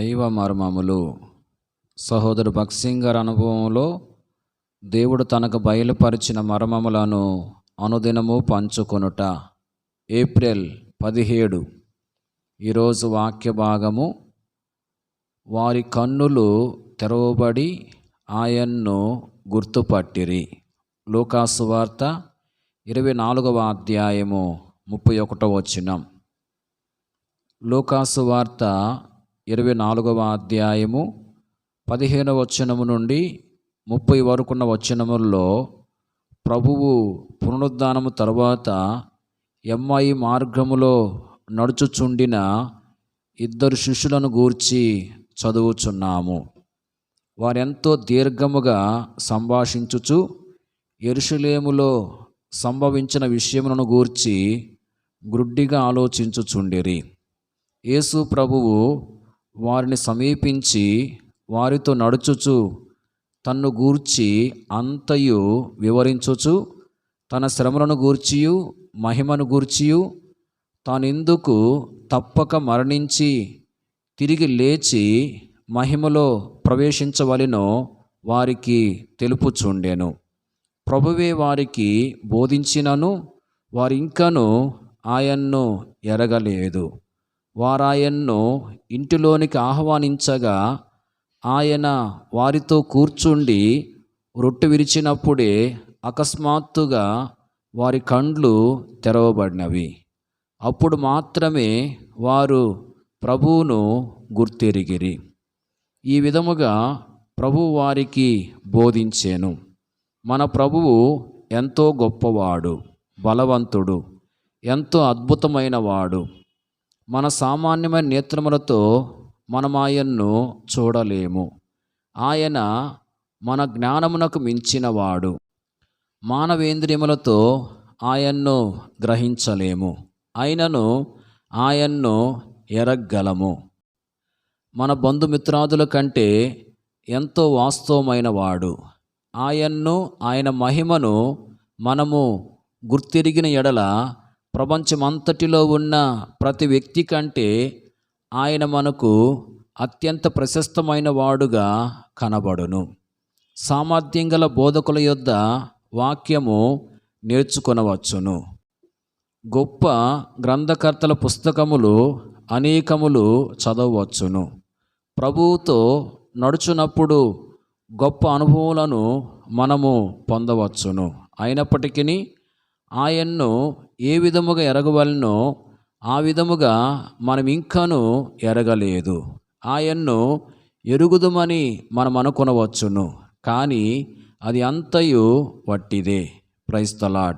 దైవ మర్మములు. సహోదరు భక్సింగ్ గారి అనుభవంలో దేవుడు తనకు బయలుపరిచిన మర్మములను అనుదినము పంచుకొనుట. ఏప్రిల్ పదిహేడు ఈరోజు వాక్య భాగము. వారి కన్నులు తెరవబడి ఆయన్ను గుర్తుపట్టిరి. లూకాసు వార్త ఇరవై నాలుగవ అధ్యాయము ముప్పై ఒకటవ వచ్చినం లూకాసు వార్త ఇరవై నాలుగవ అధ్యాయము పదిహేనవ వచనము నుండి ముప్పై వరకున్న వచనముల్లో ప్రభువు పునరుద్ధానము తరువాత ఎమ్మాయి మార్గములో నడుచుచుండిన ఇద్దరు శిష్యులను గూర్చి చదువుచున్నాము. వారెంతో దీర్ఘముగా సంభాషించుచు ఎరుషులేములో సంభవించిన విషయములను గూర్చి గ్రుడ్డిగా ఆలోచించుచుండిరి. యేసు ప్రభువు వారిని సమీపించి వారితో నడుచుచు తన్ను గూర్చి అంతయు వివరించుచు తన శ్రమలను గూర్చియు మహిమను గూర్చియు తానెందుకు తప్పక మరణించి తిరిగి లేచి మహిమలో ప్రవేశించవలెనో వారికి తెలుపుచుండెను. ప్రభువే వారికి బోధించినను వారింకను ఆయన్ను ఎరగలేదు. వారాయన్ను ఇంటిలోనికి ఆహ్వానించగా ఆయన వారితో కూర్చుండి రొట్టె విరిచినప్పుడే అకస్మాత్తుగా వారి కండ్లు తెరవబడినవి. అప్పుడు మాత్రమే వారు ప్రభువును గుర్తెరిగిరి. ఈ విధముగా ప్రభు వారికి బోధించాను. మన ప్రభువు ఎంతో గొప్పవాడు బలవంతుడు ఎంతో అద్భుతమైన వాడు మన సామాన్యమైన నేత్రములతో మనం ఆయన్ను చూడలేము. ఆయన మన జ్ఞానమునకు మించినవాడు. మానవేంద్రియములతో ఆయన్ను గ్రహించలేము. అయినను ఆయన్ను ఎరగలము. మన బంధుమిత్రాదుల కంటే ఎంతో వాస్తవమైన వాడు ఆయన్ను ఆయన మహిమను మనము గుర్తిరిగిన ఎడల ప్రపంచమంతటిలో ఉన్న ప్రతి వ్యక్తి కంటే ఆయన మనకు అత్యంత ప్రశస్తమైన వాడుగా కనబడును. సామర్థ్యం గల బోధకుల యొద్ద వాక్యము నేర్చుకొనవచ్చును. గొప్ప గ్రంథకర్తల పుస్తకములు అనేకములు చదవచ్చును ప్రభువుతో నడుచునప్పుడు గొప్ప అనుభవాలను మనము పొందవచ్చును. అయినప్పటికీ ఆయన్ను ఏ విధముగా ఎరగవలనో ఆ విధముగా మనం ఇంకను ఎరగలేదు. ఆయన్ను ఎరుగుదమని మనం అనుకొనవచ్చును. కానీ అది అంతయు వట్టిదే. ప్రైస్తలాడ్